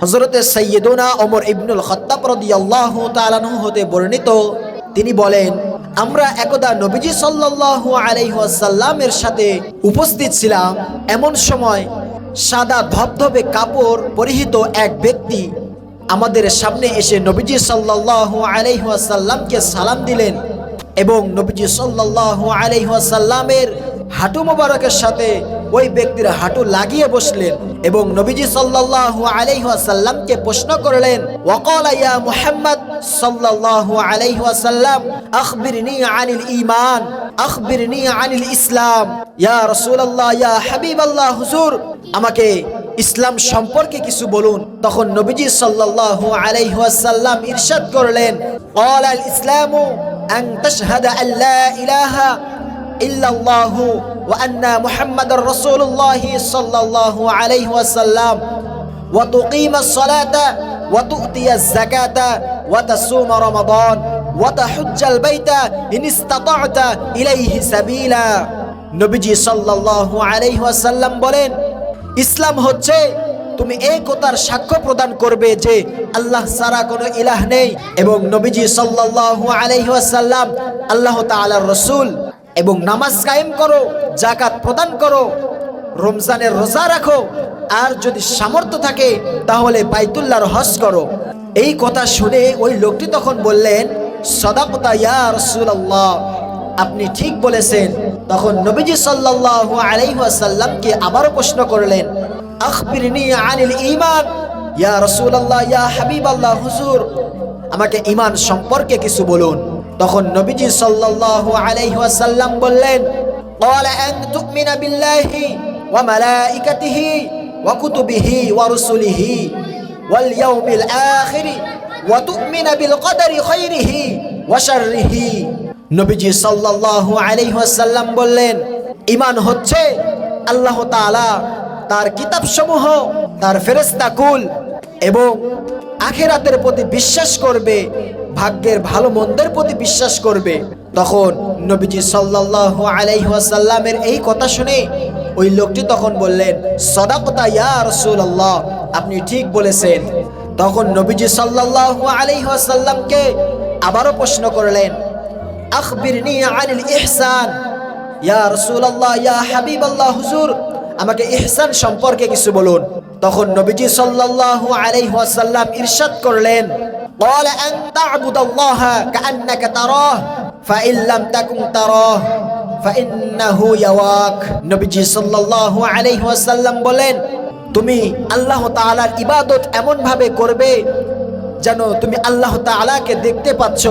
হজরতে সৈয়দনা ওমর ইবনুল খত্তাব রাদিয়াল্লাহু তাআলাহু হতে বর্ণিত, তিনি বলেন, আমরা একদা নবীজি সাল্লাল্লাহু আলাইহি ওয়াসাল্লামের সাথে উপস্থিত ছিলাম। এমন সময় সাদা ধবধবে কাপড় পরিহিত এক ব্যক্তি আমাদের সামনে এসে নবীজি সাল্লাল্লাহু আলাইহি ওয়াসাল্লামকে সালাম দিলেন এবং নবীজি সাল্লাল্লাহু আলাইহি ওয়াসাল্লামের হাঁটু মোবারকের সাথে ওই ব্যক্তির হাঁটু লাগিয়ে বসলেন এবং নবীজি সাল্লাল্লাহু আলাইহি ওয়াসাল্লামকে প্রশ্ন করলেন ওয়াকালা ইয়া মুহাম্মদ সাল্লাল্লাহু আলাইহি ওয়াসাল্লাম আখবিরনি আনিল ঈমান আখবিরনি আনিল ইসলাম ইয়া রাসূলুল্লাহ ইয়া হাবিবাল্লাহ হুজুর আমাকে ইসলাম সম্পর্কে কিছু বলুন তখন নবীজি সাল্লাল্লাহু আলাইহি ওয়াসাল্লাম ইরশাদ করলেন قال الاسلام ان تشهد ان لا ইল্লাল্লাহু ওয়া আন্না মুহাম্মাদার রাসূলুল্লাহ সাল্লাল্লাহু আলাইহি ওয়াসাল্লাম। ওয়া তুকিমাস সালাতা ওয়া তুতিয়াজ যাকাতা ওয়া তাসুমা রমাদান ওয়া তাহুজ্জাল বাইতা ইন ইসতাতা'তা ইলাইহি সাবিলা। নবীজি সাল্লাল্লাহু আলাইহি ওয়াসাল্লাম বলেন, ইসলাম হচ্ছে তুমি এই কথার সাক্ষ্য প্রদান করবে যে আল্লাহ সারা কোনো ইলাহ নেই এবং নবীজি সাল্লাল্লাহ আলাইহি ওয়াসাল্লাম আল্লাহ তালার রসুল। এবং নামাজ কায়েম করো জাকাত প্রদান করো, রমজানের রোজা রাখো, আর যদি সামর্থ্য থাকে, তাহলে বাইতুল্লাহর হজ করো। এই কথা শুনে ওই লোকটি তখন বললেন, সদাকতা ইয়া রাসূলুল্লাহ। আপনি ঠিক বলেছেন। তখন নবীজি সাল্লাল্লাহু আলাইহি ওয়াসাল্লামকে আবারও প্রশ্ন করলেন আনিল ঈমান? ইয়া রাসূলুল্লাহ, ইয়া হাবিবাল্লাহ, হুজুর। আমাকে ইমান সম্পর্কে কিছু বলুন। তখন নবীজি সাল্লাল্লাহু আলাইহি ওয়াসাল্লাম বললেন قال أن تؤمن بالله وملائكته وكتبه ورسله واليوم الآخر وتؤمن بالقدر خيره وشره নবীজি সাল্লাল্লাহু আলাইহি ওয়াসাল্লাম বললেন ঈমান হচ্ছে আল্লাহ তাআলা তার কিতাবসমূহ তার ফেরেশতা কুল এবং আখেরাতের প্রতি বিশ্বাস করবে ভাগ্যের ভালো মন্দের প্রতি বিশ্বাস করবে। তখন নবীজি সাল্লাল্লাহু আলাইহি ওয়াসাল্লামের এই কথা শুনে ওই লোকটি তখন বললেন, সদাকতা ইয়া রাসূলুল্লাহ, আপনি ঠিক বলেছেন। তখন নবীজি সাল্লাল্লাহু আলাইহি ওয়াসাল্লামকে আবারও প্রশ্ন করলেন, আখবিরনি আনিল ইহসান। ইয়া রাসূলুল্লাহ, ইয়া হাবিবাল্লাহ, হুজুর, আমাকে ইহসান সম্পর্কে কিছু বলুন। তখন নবীজি সাল্লাল্লাহু আলাইহি ওয়াসাল্লাম ইরশাদ করলেন قال أن تعبد الله كأنك تراه فإن لم تكن تراه فإنه يواك নবীজি সাল্লাল্লাহু আলাইহি ওয়াসাল্লাম বলেন তুমি আল্লাহ তাআলার ইবাদত এমন ভাবে করবে যেন তুমি আল্লাহ তাআলাকে দেখতে পাচ্ছ